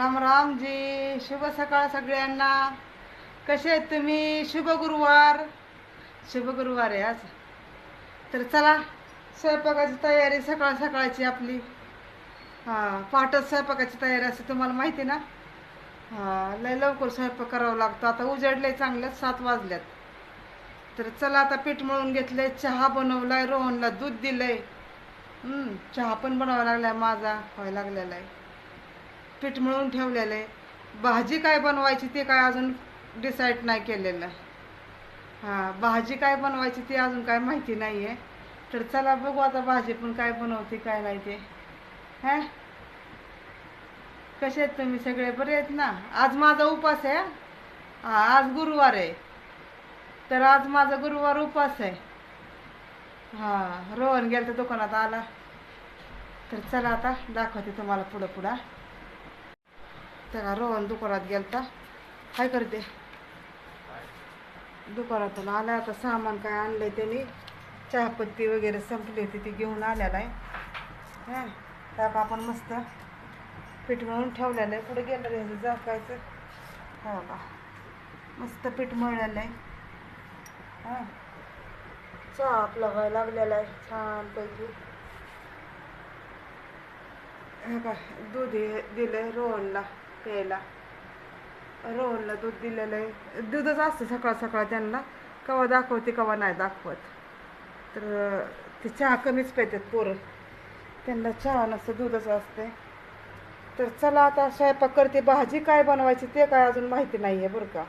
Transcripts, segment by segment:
राम राम जी शुभ सकाळ सगळ्यांना. कसे आहेत तुम्ही? शुभ गुरुवार. शुभ गुरुवार आहे आज. तर चला स्वयंपाकाची तयारी सकाळ सकाळची आपली. हां पहाटच स्वयंपाकाची तयारी असते तुम्हाला माहिती ना? हां लय लवकर स्वयंपाक करावा लागतो. आता उजाडले चांगलं सात वाजल्यात. तर चला आता पीठ मळून घेतलंय चहा बनवलाय रोहनला दूध दिलंय. आहे चहा पण बनवावा लागलाय माझा व्हायला लागलेला आहे. पीठ मळून ठेवलेलं आहे. भाजी काय बनवायची ते काय अजून डिसाईड नाही केलेलं. हां भाजी काय बनवायची ते अजून काय माहिती नाही आहे तर चला बघू आता भाजी पण काय बनवते काय नाही ते. हां? कसे आहेत तुम्ही सगळे? बरे आहेत ना? आज माझा उपास आहे हां? आज गुरुवार आहे. तर आज माझा गुरुवार उपास आहे. हां रोहन गेलं तर दुकानात आला. तर चला आता दाखवते तुम्हाला पुढं पुढं. त्याला रोहन दुकानात गेलता काय करते दुकानातून आला आता सामान काय आणलंय त्यांनी चहापत्ती वगैरे संपली होती ती घेऊन आलेला आहे हां त्यात आपण मस्त पीठ मळून ठेवलेलं आहे पुढे गेलं रे झाकायचं हो का मस्त पीठ मळलेलं आहे हां चहा आपला व्हायला लागलेला आहे छानपैकी हे का दूध हे आहे रोहनला प्यायला. रोहनला दूध दिलेलं आहे. दूधच असतं सकाळ सकाळ त्यांना. कवा दाखवते कवा नाही दाखवत. तर ते चहा कमीच पितात पोरं. त्यांना चहा नसतं दूधच असते तर चला आता स्वयंपाक करते. भाजी काय बनवायची ते काय अजून माहिती नाही आहे बरं का.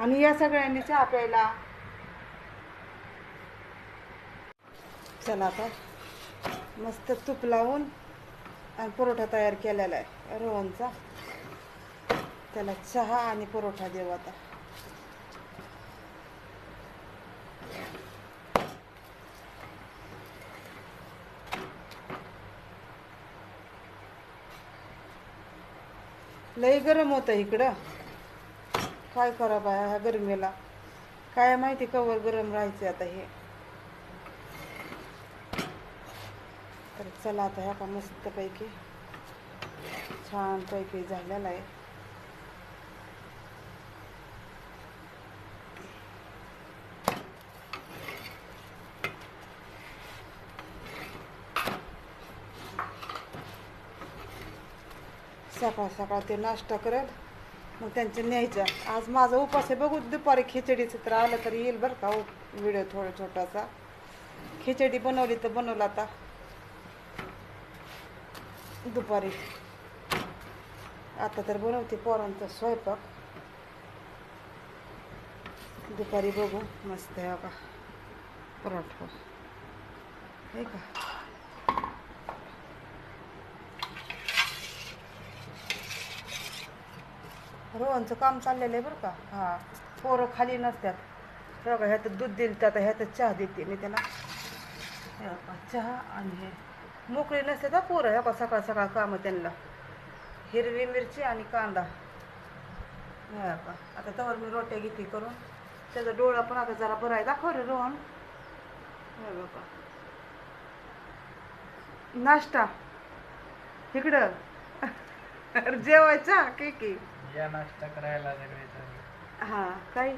आणि या सगळ्यांनी चहा प्यायला. चला आता. मस्त तूप लावून आणि परोठा तयार केलेला आहे. रोहनचा. त्याला चहा आणि परोठा देऊ आता. लई गरम होतं इकडं. काय करा बाया ह्या गरमीला? काय माहिती कवर गरम राहायचे आता हे. तर चला आता ह्या का मस्तपैकी छानपैकी झालेला आहे. सकाळ सकाळ ते नाश्ता करत मग त्यांच्या न्यायचं. आज माझा उपास आहे बघू दुपारी खिचडीचं तर आलं तर येईल बरं का हो, व्हिडिओ थोडा छोटासा. खिचडी बनवली तर बनवलं आता. दुपारी. आता तर बनवते पोरांचा स्वयंपाक. दुपारी बघू मस्त आहे का पराठा. हे का? रोहनचं काम चाललेलं आहे बरं का? हां. पोरं खाली नसतात. हे बघा ह्यात दूध दिलं तर ह्यात चहा देते मी त्याला. चहा आणि हे. मोकळी नसते का पोरं हे बघा सकाळ सकाळ कामं त्यांना. हिरवी मिरची आणि कांदा. हे बघा आता तवर मी रोट्या घेते करून. त्याचा डोळा पण आता जरा बरा आहे. दाखव रे रोहन. हे बघा. नाश्ता. इकडं. अरे जेवायचा? की की? या नाश्ता करायला सगळेजण हां काय?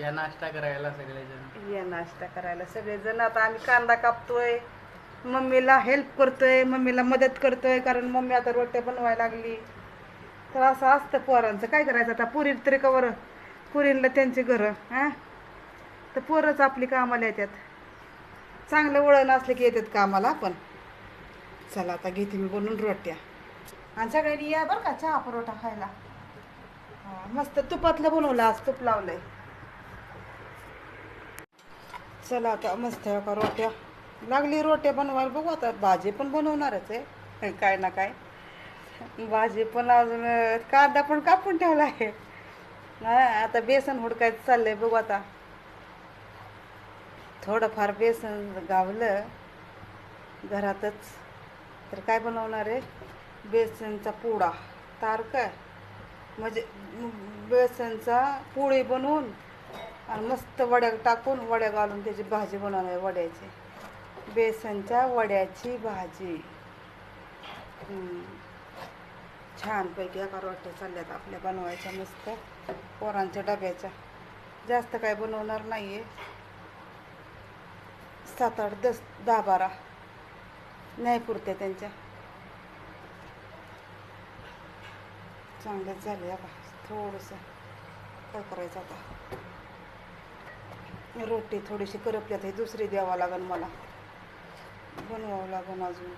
या नाश्ता करायला सगळेजण या नाश्ता करायला सगळेजण आता आम्ही कांदा कापतोय. मम्मीला हेल्प करतोय मम्मीला मदत करतोय कारण मम्मी आता रोट्या बनवायला लागली. तर असं असतं पोरांचं. काय करायचं आता? पुरी तरी कवर पुरीला त्यांची घरं हां? तर पोरंच आपली कामाला येतात चांगलं वळण असलं की येतात कामाला पण. चला आता घेते मी बनवून रोट्या. आणि सगळ्यांनी या बरं का चहा परोठा खायला. हा, मस्त तुपातलं बनवलं आज तूप लावलंय. चला आता मस्त का रोट्या. लागली रोटे बनवायला बघू आता. भाजी पण बनवणारच आहे. काय ना काय. भाजी पण अजून कांदा पण कापून ठेवला आहे. आता बेसन हुडकायचं चाललंय बघू आता. थोडंफार बेसन गावलं. घरातच. तर काय बनवणार आहे? बेसनचा पोळा तार काय? म्हणजे बेसनचा पोळी बनवून आणि मस्त वड्या टाकून वड्या घालून त्याची भाजी बनवणार वड्याची. बेसनच्या वड्याची भाजी. छानपैकी एका रोट्या चालल्यात आपल्या बनवायच्या मस्त पोरांच्या डब्याच्या. जास्त काय बनवणार नाही आहे सात आठ दस दहा बारा. नाही पुरत्या त्यांच्या. चांगल्याच झाले आता थोडंसं काय करायचं आता? रोटी थोडीशी करपल्यात हे दुसरी द्यावं लागेल मला. बनवावं लागेल अजून.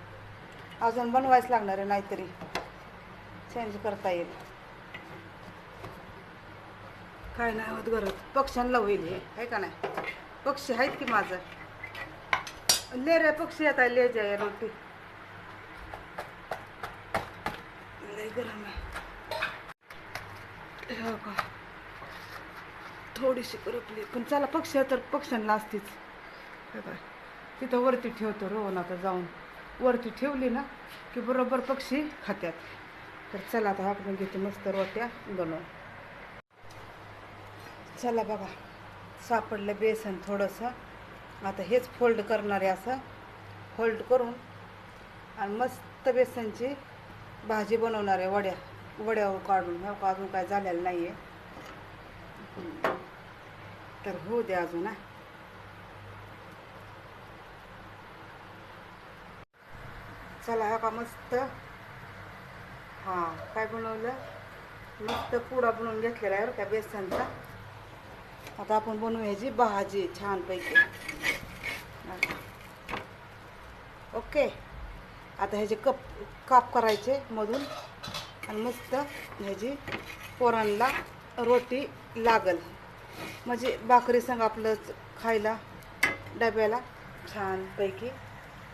अजून बनवायच लागणार आहे नाहीतरी. चेंज करता येईल. काय नाही होत घरात. पक्ष्यांना होईल हे. आहे का नाही? पक्षी आहेत की माझं? ले रे पक्षी आता ले जाय रोटी. लय गरम आहे. हो का थोडीशी करपली. पण चला पक्षी तर पक्ष्यांना असतीच. बाय. तिथं वरती ठेवतो रोवण आता जाऊन. वरती ठेवली ना की बरोबर पक्षी खात्यात. तर चला आता आपण घेते मस्त रोट्या बनवून. चला बघा सापडलं बेसन थोडंसं. आता हेच फोल्ड करणार आहे असं. फोल्ड करून आणि मस्त बेसनची भाजी बनवणार आहे वड्या. वड्या काढून का अजून काय झालेलं नाही आहे तर होऊ द्या अजून हा. चला हा का मस्त. हां काय बनवलं? मस्त पुडा बनवून घेतलेला आहे बरं का बेसनचा. आता आपण बनवू ह्याची भाजी छानपैकी. ओके. आता ह्याचे कप काप करायचे मधून आणि मस्त ह्याची पोरांना रोटी लागल. म्हणजे भाकरी संग आपलं खायला डब्याला छानपैकी.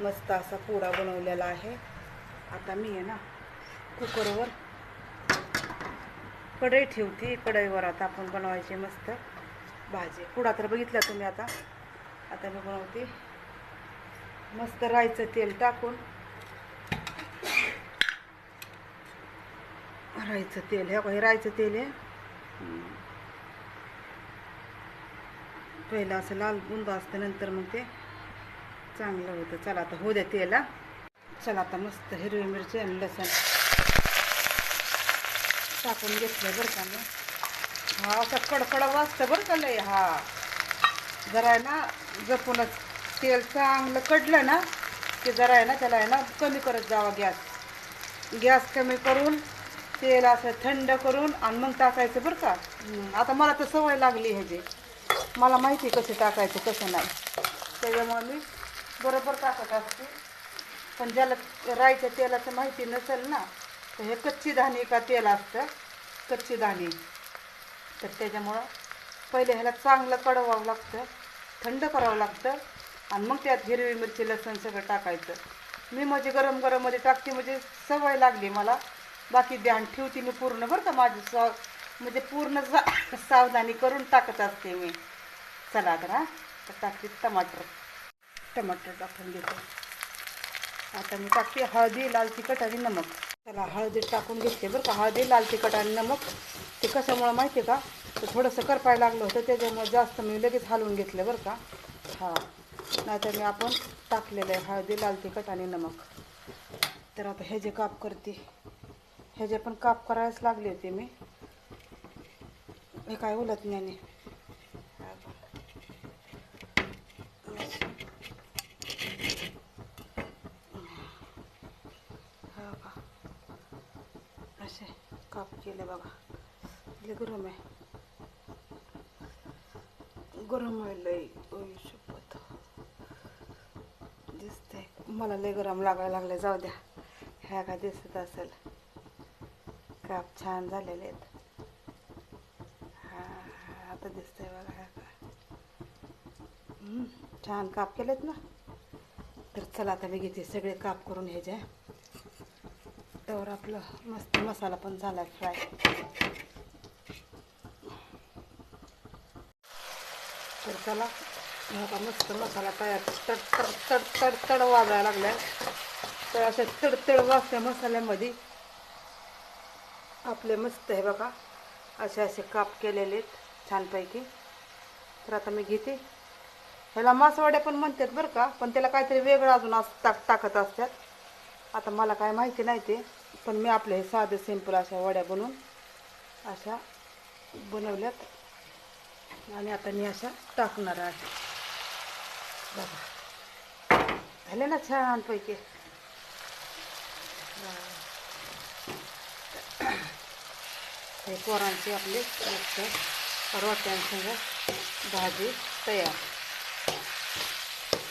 मस्त असा पोळा बनवलेला आहे. आता मी आहे ना कुकरवर कढई ठेवते. कढईवर आता आपण बनवायची मस्त भाजी. पुढा तर बघितला तुम्ही आता. आता मी बनवते. मस्त राईचं तेल टाकून. राईचं तेल हे हे राईचं तेल आहे. पहिलं असं लाल बुंद असतं नंतर मग ते चांगलं होतं. चला आता होऊ द्या तेल. चला आता मस्त हिरवी मिरची आणि लसण. टाकून घेतलं बरं का मी. हा असं कडकडा वाजतं बरं का लय हा. जरा आहे ना जपूनच तेल चांगलं कडलं ना की जरा आहे ना त्याला आहे ना कमी करत जावा गॅस. गॅस कमी करून तेल असं थंड करून आणि मग टाकायचं बरं का. आता मला तर सवय लागली ह्याची. मला माहिती आहे कसं टाकायचं कसं नाही. त्याच्यामुळे मी बरोबर टाकत असते? पण ज्याला राईच्या तेलाचं माहिती नसेल ना तर हे कच्ची धाणी का तेल असतं? कच्ची धाणी तर त्याच्यामुळं पहिले ह्याला चांगलं कडवावं लागतं थंड करावं लागतं आणि मग त्यात हिरवी मिरची लसूण सगळं टाकायचं. मी म्हणजे गरम गरममध्ये टाकते म्हणजे सवय लागली मला. बाकी ध्यान ठेवते मी पूर्ण बरं का माझी साव म्हणजे पूर्ण सा सावधानी करून टाकत असते मी. चला तर हां तर टाकते टमाटर. टमाटर टाकून घेते. आता मी टाकते हळदी लाल तिखट आणि नमक. त्याला हळदी टाकून घेते बरं का. हळदी लाल तिखट आणि नमक. ते कशामुळं माहिती आहे का? ते थोडंसं करपायला लागलं होतं त्याच्यामुळे जास्त मी लगेच हलवून घेतलं बरं का. हां. नाहीतर मी आपण टाकलेलं आहे हळदी लाल तिखट आणि नमक. तर आता ह्याचे काप करते ह्याचे पण काप करायलाच लागले होते मी हे काय उलत नाही हा का असे काप केलं बाबा. लय गरम आहे. गरम आहे लय. ओय शपथ. दिसतंय. मला लय गरम लागायला लागले जाऊ द्या. ह्या का दिसत असेल. काप छान झालेले आहेत. हा आता दिसतंय बघा ह्या का छान काप केलेत ना. तर चला आता मी घेते सगळे काप करून ह्याचे. त्यावर आपलं मस्त मसाला पण झाला फ्राय. तर चला आता मस्त मसाला तयार तड तड तड तड तड वाजायला लागल्या. तर अशा तडतड वाजत्या मसाल्यामध्ये आपले मस्त आहे बघा असे असे काप केलेले आहेत छानपैकी. तर आता मी घेते. ह्याला मासवाड्या पण म्हणतात बरं का पण त्याला काहीतरी वेगळं अजून असं टाक टाकत असतात. आता मला काय माहिती नाही ते पण मी आपले हे साधे सिंपल अशा वड्या बनवून अशा बनवल्यात. आणि आता मी अशा टाकणार आहे. बघा. झाले ना छानपैकी. हे पोरांची आपली मस्त रोट्यांसंग भाजी तयार.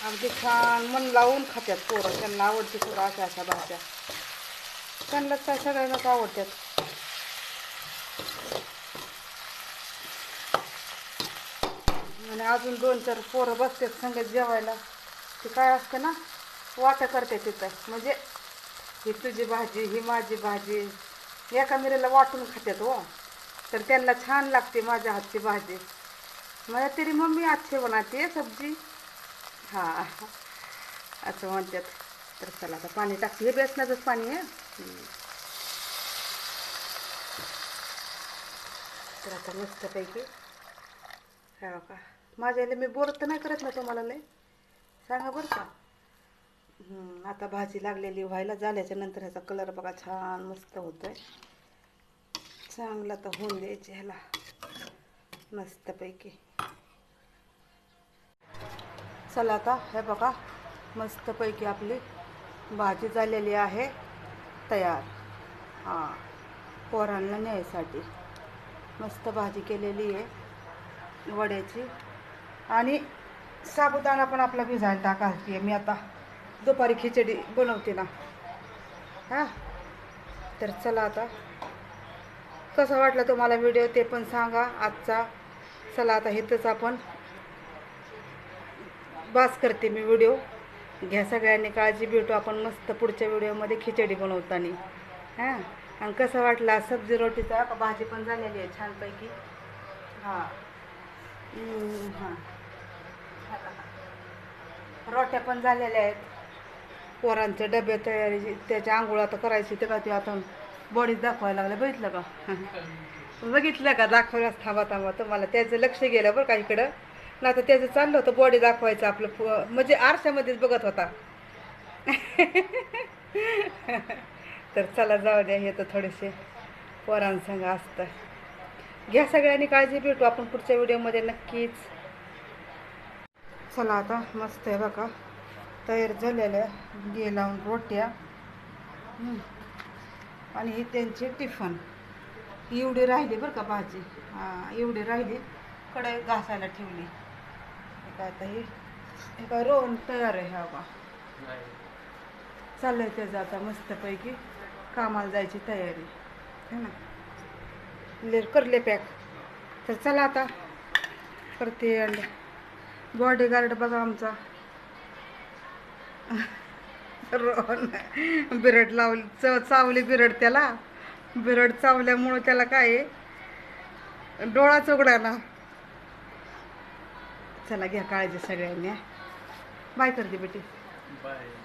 अगदी छान मन लावून खात्यात पोरं त्यांना आवडते पोरं अशा अशा भाज्या. त्यांना त्या सगळ्यांनाच आवडतात आणि अजून दोन चार पोरं बसतात संगत जेवायला. ते काय असतं ना वाटा करते तिथं. म्हणजे ही तुझी भाजी ही माझी भाजी. एका मिरेला वाटून खात्यात हो. तर त्यांना छान लागते माझ्या हातची भाजी. मला तरी मम्मी अच्छे बनाते सब्जी? हां. असं म्हणतात. तर चला आता पाणी टाकते. हे बेसनाचंच पाणी आहे तर आता मस्तपैकी हा का माझ्याला मी बोर तर नाही करत ना तुम्हाला लय. सांगा बरं का. आता भाजी लागलेली व्हायला झाल्याच्यानंतर ह्याचा कलर बघा छान मस्त होतोय. चांगला तर होऊन द्यायचे ह्याला. मस्तपैकी. चला आता हे बघा मस्तपैकी आपली भाजी झालेली आहे तयार. हां पोरांना न्यायसाठी मस्त भाजी केलेली आहे वड्याची. आणि साबुदाणा पण आपला भिजायला टाकायची मी आता दुपारी खिचडी बनवते ना. हां तर चला आता. कसा वाटला तुम्हाला व्हिडिओ ते पण सांगा आजचा. चला आता इथंच आपण बास करते मी व्हिडिओ. घ्या सगळ्यांनी काळजी भेटू आपण मस्त पुढच्या व्हिडिओमध्ये खिचडी बनवताना. हां? आणि कसं वाटला? सब्जी रोटीचा का भाजी पण झालेली आहे छानपैकी. हां. हां. रोट्या पण झालेल्या आहेत. पोरांचे डबे तयारी त्याची आंघोळ आता करायची ते का ते आता बॉडी दाखवायला लागलं बघितलं का? बघितलं का? दाखवल्यास थांबा थांबा. तुम्हाला त्याचं लक्ष गेलं बरं का इकडं. ना तर त्याचं चाललं होतं बॉडी दाखवायचं आपलं प- म्हणजे आरशामध्येच बघत होता. तर चला जाऊ द्या हे तर थोडेसे पोरांसंग असतं. घ्या सगळ्यांनी काळजी भेटू आपण पुढच्या व्हिडिओमध्ये नक्कीच. चला आता मस्त आहे बघा. तयार झालेल्या घे लावून रोट्या. आणि ही त्यांची टिफन. एवढी राहिली बरं का भाजी. हां एवढी राहिली. कढई घासायला ठेवली. काय आता ही काय रोवण तयार आहे हा बा. चाललंय त्याचं आता मस्तपैकी कामाला जायची तयारी. है ना? ले करले पॅक. तर चला आता. करते आणि बॉडी गार्ड बघा आमचा. रोहन बिरड लावली च चावली बिरड त्याला. बिरड चावल्यामुळं त्याला काय आहे, डोळाच उघडा ना. चला घ्या काळजी सगळ्यांनी बाय करते बेटी. बाय